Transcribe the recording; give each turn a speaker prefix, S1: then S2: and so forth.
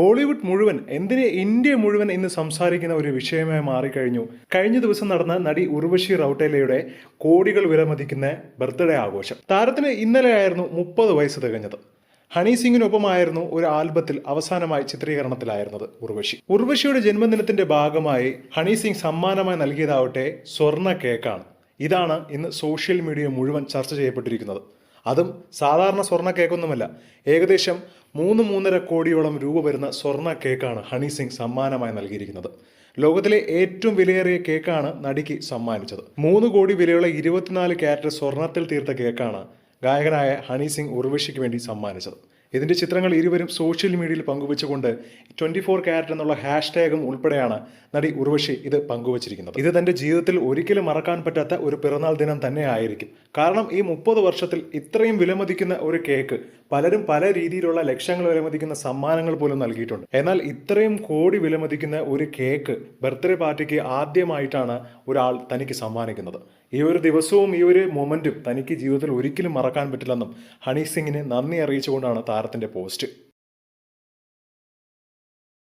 S1: ബോളിവുഡ് മുഴുവൻ എന്തിന് ഇന്ത്യ മുഴുവൻ ഇന്ന് സംസാരിക്കുന്ന ഒരു വിഷയമായി മാറിക്കഴിഞ്ഞു? കഴിഞ്ഞ ദിവസം നടന്ന നടി ഉർവശി റൌട്ടേലയുടെ കോടികൾ വിലമതിക്കുന്ന ബർത്ത്ഡേ ആഘോഷം. താരത്തിന് ഇന്നലെയായിരുന്നു മുപ്പത് വയസ്സ് തികഞ്ഞത്. ഹണി സിംഗിനൊപ്പമായിരുന്നു ഒരു ആൽബത്തിൽ അവസാനമായി ചിത്രീകരണത്തിലായിരുന്നത് ഉർവശി. ഉർവശിയുടെ ജന്മദിനത്തിന്റെ ഭാഗമായി ഹണി സിംഗ് സമ്മാനമായി നൽകിയതാവട്ടെ സ്വർണ കേക്കാണ്. ഇതാണ് ഇന്ന് സോഷ്യൽ മീഡിയ മുഴുവൻ ചർച്ച ചെയ്യപ്പെട്ടിരിക്കുന്നത്. അതും സാധാരണ സ്വർണ കേക്കൊന്നുമല്ല. ഏകദേശം മൂന്ന് മൂന്നര കോടിയോളം രൂപ വരുന്ന സ്വർണ കേക്കാണ് ഹണി സിംഗ് സമ്മാനമായി നൽകിയിരിക്കുന്നത്. ലോകത്തിലെ ഏറ്റവും വിലയേറിയ കേക്കാണ് നടിക്ക് സമ്മാനിച്ചത്. മൂന്ന് കോടി വിലയുള്ള ഇരുപത്തിനാല് ക്യാരറ്റ് സ്വർണത്തിൽ തീർത്ത കേക്കാണ് ഗായകനായ ഹണി സിംഗ് ഉർവശിക്ക് വേണ്ടി സമ്മാനിച്ചത്. ഇതിന്റെ ചിത്രങ്ങൾ ഇരുവരും സോഷ്യൽ മീഡിയയിൽ പങ്കുവച്ചുകൊണ്ട് ട്വന്റി ഫോർ ക്യാരറ്റ് എന്നുള്ള ഹാഷ്ടാഗും ഉൾപ്പെടെയാണ് നടി ഉർവശി ഇത് പങ്കുവച്ചിരിക്കുന്നത്. ഇത് തന്റെ ജീവിതത്തിൽ ഒരിക്കലും മറക്കാൻ പറ്റാത്ത ഒരു പിറന്നാൾ ദിനം തന്നെ ആയിരിക്കും കാരണം ഈ മുപ്പത് വർഷത്തിൽ ഇത്രയും വിലമതിക്കുന്ന ഒരു കേക്ക് പലരും പല രീതിയിലുള്ള ലക്ഷങ്ങൾ വിലമതിക്കുന്ന സമ്മാനങ്ങൾ പോലും നൽകിയിട്ടുണ്ട്. എന്നാൽ ഇത്രയും കോടി വിലമതിക്കുന്ന ഒരു കേക്ക് ബർത്ത്ഡേ പാർട്ടിക്ക് ആദ്യമായിട്ടാണ് ഒരാൾ തനിക്ക് സമ്മാനിക്കുന്നത്. ഈ ഒരു ദിവസവും ഈ ഒരു മൊമെന്റും തനിക്ക് ജീവിതത്തിൽ ഒരിക്കലും മറക്കാൻ പറ്റില്ലെന്നും ഹണി സിംഗിന് നന്ദി അറിയിച്ചുകൊണ്ടാണ് താരത്തിന്റെ പോസ്റ്റ്.